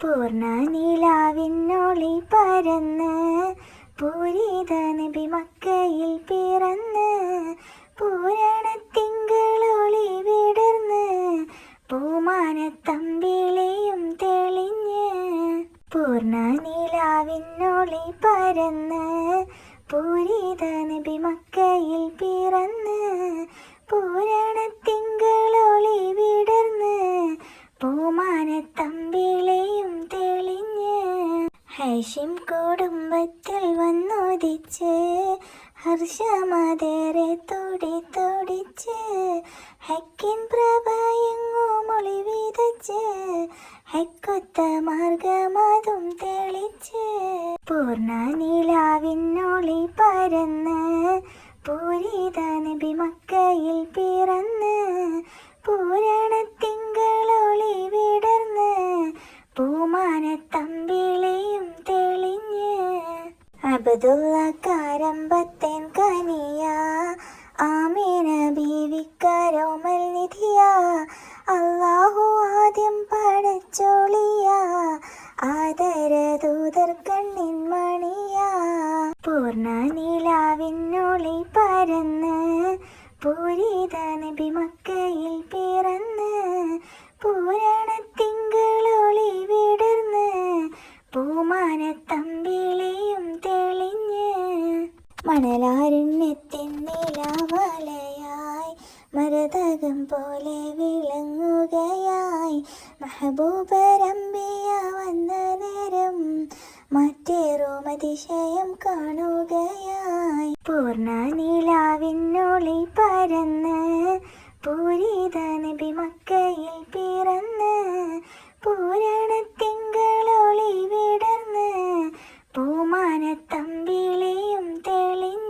പൂർണ നിലാവിനൊളി പരന്ന് പൂരിത നബി മക്കയിൽ പിറന്ന് പൂരണത്തിങ്കളൊളി വിടർന്ന് പൂമാനത്തമ്പിളിയും തെളിഞ്ഞ് പൂർണ നിലാവിനൊളി പരന്ന് പൂരിത നബി മക്കയിൽ പിറന്ന് പൂരണത്തിങ്കളൊളി വിടർന്ന് പൂമാനത്തമ്പി ഹൈഷിം കുടുംബത്തിൽ വന്നോദിച്ച് ഹർഷമതേറെ തൊടി തൊടിച്ച് ഹക്കിൻ പ്രഭയങ്ങോ മൊളി വിതച്ച് ഹെക്കൊത്ത മാർഗമതും തെളിച്ച്. പൂർണ നിലാവിനൊളി പരന്ന് പൂരിത നബി മക്കയിൽ പിറന്ന് പൂമാനത്തമ്പിളിയും തെളിഞ്ഞ് അബദുള്ള കാരമ്പത്തേൻ കനിയ. ആമീന ബീവിക്കാരോമൽ നിധിയ. അള്ളാഹു ആദ്യം പടച്ചോളിയ. ആദര ദൂതർ കണ്ണിൻ മണിയ. പൂർണ നിലാവിനൊളി പരന്ന് പൂരിത നബി മക്കയിൽ പിറന്ന് പൂരണത്തിങ്കളൊളി വിടർന്ന് പൂമാനത്തമ്പിളിയും തെളിഞ്ഞ് മണലാരുണ്യത്തിൻ നിലാവലയായി മരതകം പോലെ വിളങ്ങുകയായി. മഹബൂബരമ്പിയ വന്ന നേരം മറ്റേറും അതിശയം കാണുകയായി. പൂർണ നിലാവിനൊളി പരന്ന് പൂരിത നബി മക്കയിൽ പിറന്ന് മാനത്തമ്പിളിയും തെളിഞ്ഞു